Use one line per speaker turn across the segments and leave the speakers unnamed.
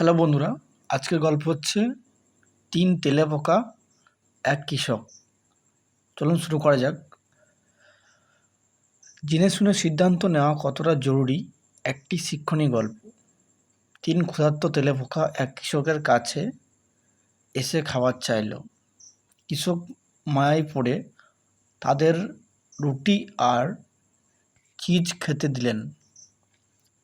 Hello বন্ধুরা, আজকের গল্প হচ্ছে তিন তেলে পোকা এক কৃষক। চলুন শুরু করা যাক। জেনে শুনে সিদ্ধান্ত নেওয়া কতটা জরুরি একটি শিক্ষণীয় গল্প। তিন ক্ষুধার্ত তেলে পোকা এক কৃষকের কাছে এসে খাবার চাইল। কৃষক মায়ায় পড়ে তাদের রুটি আর চিজ খেতে দিলেন।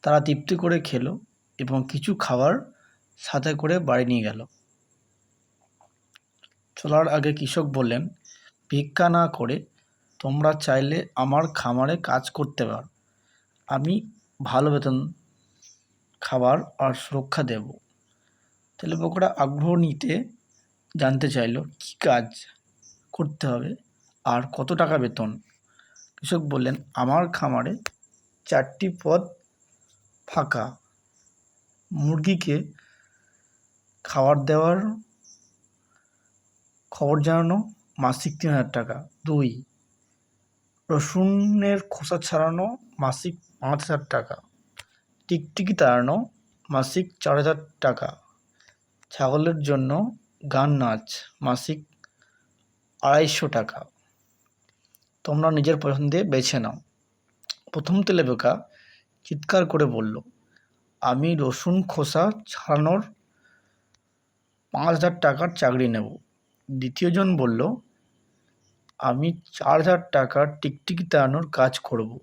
তারা তৃপ্তি করে খেলো এবং কিছু খাবার সাথে করে বাড়ি নিয়ে গেল। চলার আগে কৃষক বললেন, ভিক্ষা না করে তোমরা চাইলে আমার খামারে কাজ করতে পারো। আমি ভালো বেতন, খাবার আর সুরক্ষা দেব তেলেপোকারা আগ্রহ নিতে জানতে চাইলো, কী কাজ করতে হবে আর কত টাকা বেতন কৃষক বললেন, আমার খামারে চারটি পদ ফাঁকা। মুরগিকে খাবার দেওয়ার খবর জানানো, মাসিক তিন হাজার টাকা। দুই, রসুনের খোসা ছাড়ানো, মাসিক পাঁচ হাজার টাকা। টিকটিকি তাড়ানো, মাসিক চার হাজার টাকা। ছাগলের জন্য গান নাচ, মাসিক আড়াইশো টাকা। তোমরা নিজের পছন্দে বেছে নাও। প্রথম তেলেপোকা চিৎকার করে বলল, আমি রসুন খোসা ছাড়ানোর পাঁচ হাজার টাকার চাকরি নেব। দ্বিতীয়জন বলল, আমি চার হাজার টাকার টিকটিকি তাড়ানোর কাজ করব।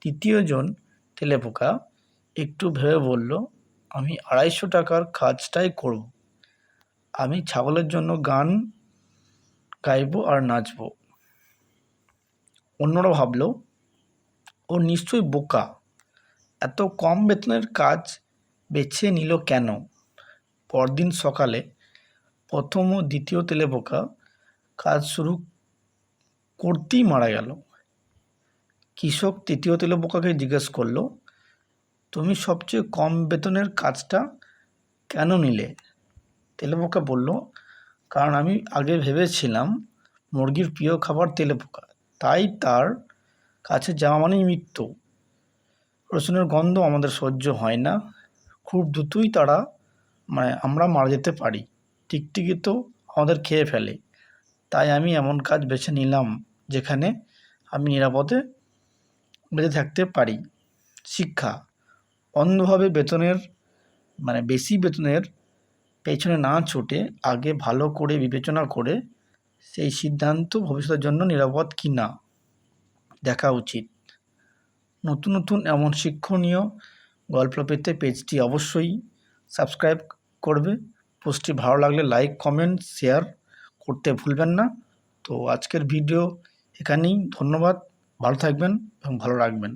তৃতীয়জন তেলেপোকা একটু ভেবে বলল, আমি আড়াইশো টাকার কাজটাই করব। আমি ছাগলের জন্য গান গাইব আর নাচব। অন্যরা ভাবল, ও নিশ্চয়ই বোকা। এত কম বেতনের কাজ বেছে নিল কেন? পরদিন সকালে প্রথম ও দ্বিতীয় তেলেপোকা কাজ শুরু করতেই মারা গেল। কৃষক তৃতীয় তেলেপোকাকে জিজ্ঞেস করল, তুমি সবচেয়ে কম বেতনের কাজটা কেন নিলে? তেলেপোকা বলল, কারণ আমি আগে ভেবেছিলাম মুরগির প্রিয় খাবার তেলেপোকা তাই তার কাছে যাওয়া মানেই মৃত্যু। রসুনের গন্ধ আমাদের সহ্য হয় না। খুব দ্রুতই তারা মানে আমরা মারা যেতে পারি। টিকটিকি তো আমাদের খেয়ে ফেলে। তাই আমি এমন কাজ বেছে নিলাম যেখানে আমি নিরাপদে বেঁচে থাকতে পারি। শিক্ষা, অন্ধভাবে বেতনের মানে বেশি বেতনের পেছনে না ছুটে আগে ভালো করে বিবেচনা করে সেই সিদ্ধান্ত ভবিষ্যতের জন্য নিরাপদ কি না দেখা উচিত। নতুন নতুন এমন শিক্ষণীয় গল্প পেতে পেজটি অবশ্যই সাবস্ক্রাইব করবে। পোস্টটি ভালো লাগলে লাইক কমেন্ট শেয়ার করতে ভুলবেন না। তো আজকের ভিডিও এখানেই। ধন্যবাদ। ভালো থাকবেন এবং ভালো রাখবেন।